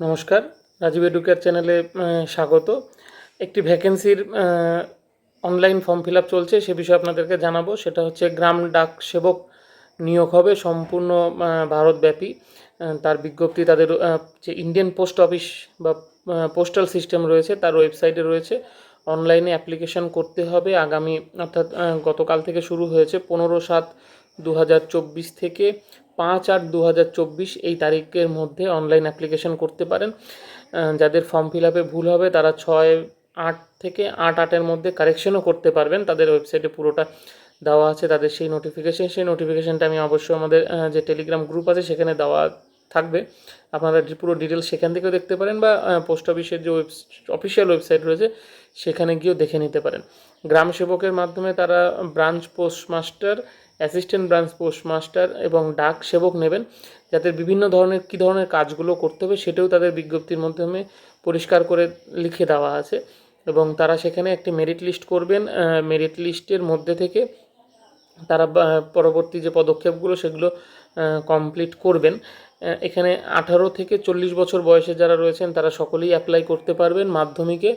নমস্কার, রাজীব এডুকেয়ার চ্যানেলে স্বাগত। একটি ভ্যাকেন্সির অনলাইন ফর্ম ফিল আপ চলছে, সে বিষয়ে আপনাদেরকে জানাব। সেটা হচ্ছে গ্রাম ডাক সেবক নিয়োগ হবে সম্পূর্ণ ভারতব্যাপী। তার বিজ্ঞপ্তি তাদের যে ইন্ডিয়ান পোস্ট অফিস বা পোস্টাল সিস্টেম রয়েছে, তার ওয়েবসাইটে রয়েছে। অনলাইনে অ্যাপ্লিকেশন করতে হবে। আগামী, অর্থাৎ গতকাল থেকে শুরু হয়েছে পনেরো সাত দু থেকে পাঁচ আট দু এই তারিখের মধ্যে অনলাইন অ্যাপ্লিকেশন করতে পারেন। যাদের ফর্ম ফিল আপে ভুল হবে, তারা ছয় আট থেকে আট আটের মধ্যে কারেকশনও করতে পারবেন। তাদের ওয়েবসাইটে পুরোটা দেওয়া আছে, তাদের সেই নোটিফিকেশন সেই নোটিফিকেশানটা আমি অবশ্যই আমাদের যে টেলিগ্রাম গ্রুপ আছে, সেখানে দেওয়া থাকবে। আপনারা পুরো ডিটেলস সেখান থেকেও দেখতে পারেন বা পোস্ট অফিসের যে ওয়েব অফিসিয়াল ওয়েবসাইট রয়েছে, সেখানে গিয়েও দেখে নিতে পারেন। গ্রাম সেবকের মাধ্যমে তারা branch postmaster assistant branch postmaster এবং ডাক সেবক নেবেন, যাতে বিভিন্ন ধরনের কী ধরনের কাজগুলো করতে হবে সেটাও তাদের বিজ্ঞপ্তির মাধ্যমে পরিষ্কার করে লিখে দেওয়া আছে। এবং তারা সেখানে একটি মেরিট লিস্ট করবেন মেরিট লিস্টের মধ্যে থেকে তারা পরবর্তী যে পদক্ষেপগুলো সেগুলো কমপ্লিট করবেন। এখানে আঠারো থেকে চল্লিশ বছর বয়সে যারা রয়েছেন তারা সকলেই অ্যাপ্লাই করতে পারবেন মাধ্যমিকে।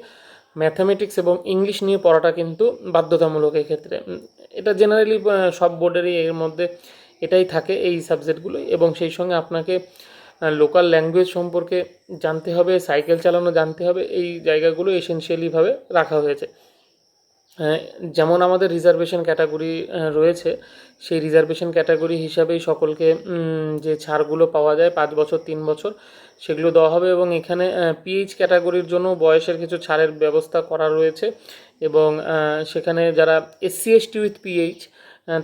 ম্যাথামেটিক্স এবং ইংলিশ নিয়ে পড়াটা কিন্তু বাধ্যতামূলক এক্ষেত্রে উম, এটা জেনারেলি সব বোর্ডেরই এর মধ্যে এটাই থাকে এই সাবজেক্টগুলো এবং সেই সঙ্গে আপনাকে লোকাল ল্যাঙ্গুয়েজ সম্পর্কে জানতে হবে সাইকেল চালানো জানতে হবে এই জায়গাগুলো এসেনশিয়ালিভাবে রাখা হয়েছে। যেমন আমাদের রিজার্ভেশন ক্যাটাগরি রয়েছে, সেই রিজার্ভেশন ক্যাটাগরি হিসাবেই সকলকে যে ছাড়গুলো পাওয়া যায়, পাঁচ বছর, তিন বছর, সেগুলো দেওয়া হবে এবং এখানে পিএইচ ক্যাটাগরির জন্য বয়সের কিছু ছাড়ের ব্যবস্থা করা রয়েছে এবং সেখানে যারা এসসি এসটি উইথ পিএইচ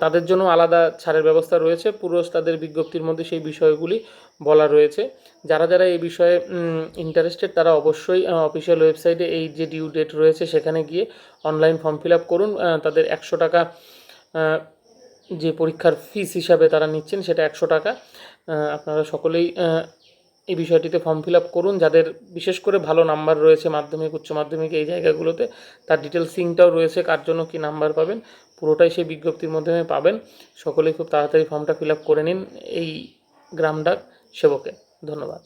তাদের জন্য আলাদা ছাড়ের ব্যবস্থা রয়েছে। পুরো তাদের বিজ্ঞপ্তির মধ্যে সেই বিষয়গুলি বলা রয়েছে। যারা যারা এই বিষয়ে ইন্টারেস্টেড তারা অবশ্যই অফিসিয়াল ওয়েবসাইটে এই যে ডিউ ডেট রয়েছে, সেখানে গিয়ে অনলাইন ফর্ম ফিল আপ করুন। তাদের একশো টাকা যে পরীক্ষার ফিস হিসাবে তারা নিচ্ছেন, সেটা একশো টাকা। আপনারা সকলেই এই বিষয়টিতে ফর্ম ফিল আপ করুন। যাদের বিশেষ করে ভালো নাম্বার রয়েছে মাধ্যমিক, উচ্চ মাধ্যমিক এই জায়গাগুলোতে, তার ডিটেলসিংটাও রয়েছে, কার জন্য কী নাম্বার পাবেন। পুরোটাই সেই বিজ্ঞপ্তির মাধ্যমে পাবেন। সকলেই খুব তাড়াতাড়ি ফর্মটা ফিল আপ করে নিন এই গ্রাম ডাক সেবকে ধন্যবাদ।